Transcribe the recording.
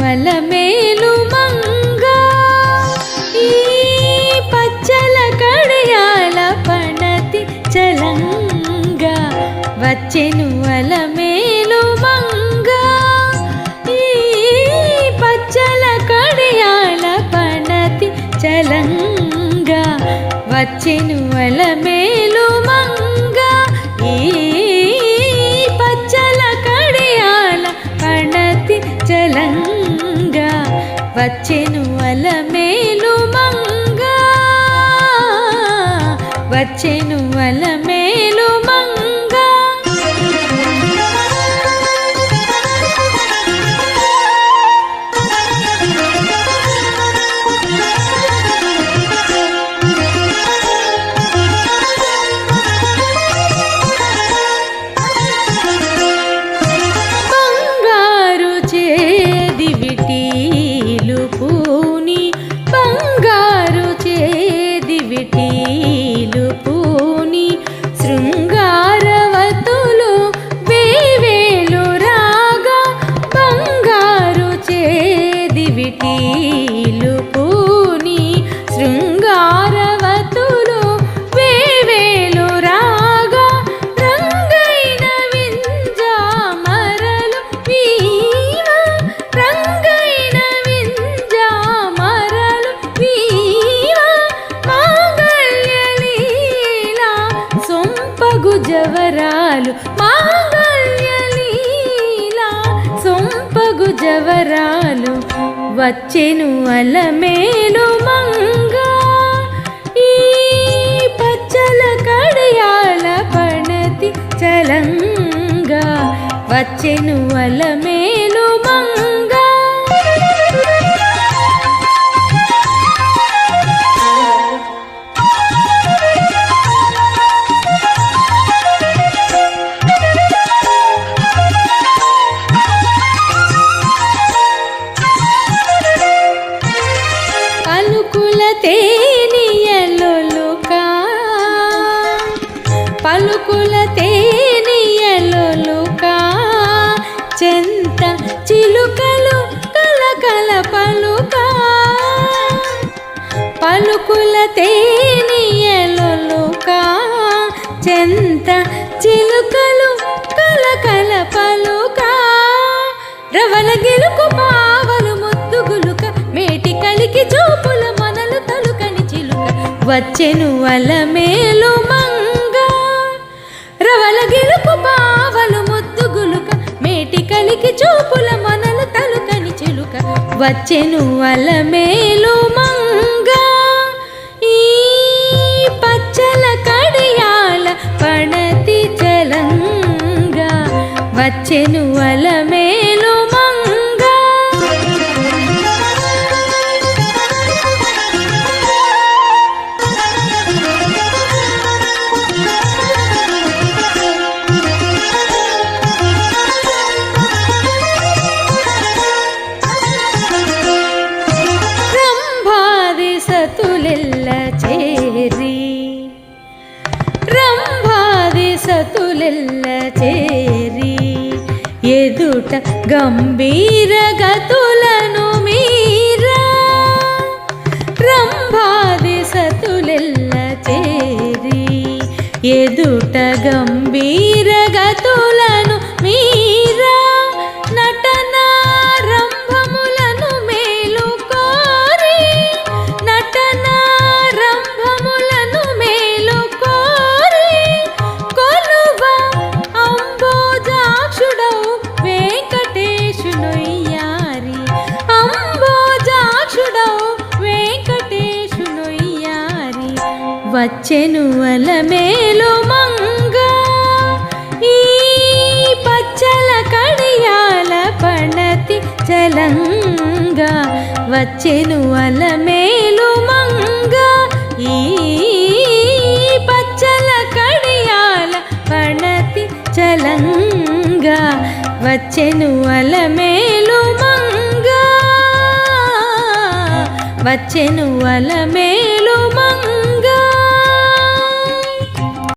వచ్చెను అలమేలు మంగ ఈ పచ్చల కడయాల పణతి చలంగ వచ్చెను అలమేలు మంగ ఈ పచ్చల కడయాల పణతి చలంగ వచ్చెను అలమేలు మంగ ఈ వచ్చెను అలమేలు మంగా. వచ్చెను జవరాలు మాంగళ్యలీలా సొంపగు జవరాలు వచ్చెను అలమేలు మంగ. ఈ పచ్చల కడయాల పణతి చలంగా వచ్చెను అలమేలు మంగా. తేనియలొలుకా చెంత చిలుకలు కలకల పలుకా పలుకుల తేనియలొలుకా చెంత చిలుకలు కలకల పలుకా రవల గెలుకు పావలు ముద్దుగులుక. మేటి కలికి చూపుల మనలు తలుకని చిలుక. వచ్చెను వల మేలు వచ్చెను అలమేలు మంగ. ఈ పచ్చల కడియాల పణతి చలంగా. వచ్చెను అలమేలు సతులెల్ల చేరి ఎదుట గంభీర గతులను మీరా. రంభాది సతులెల్ల చేరి ఎదుట గంభీర గతులను వచ్చెను మేలు మంగ ఈ పచ్చల కడియాల పణతి చలంగా వచ్చెనువల మేలు మంగ ఈ పచ్చల కడియాల పణతి చలంగా వచ్చెనువల మేలు మంగ వచ్చెనువల మేలు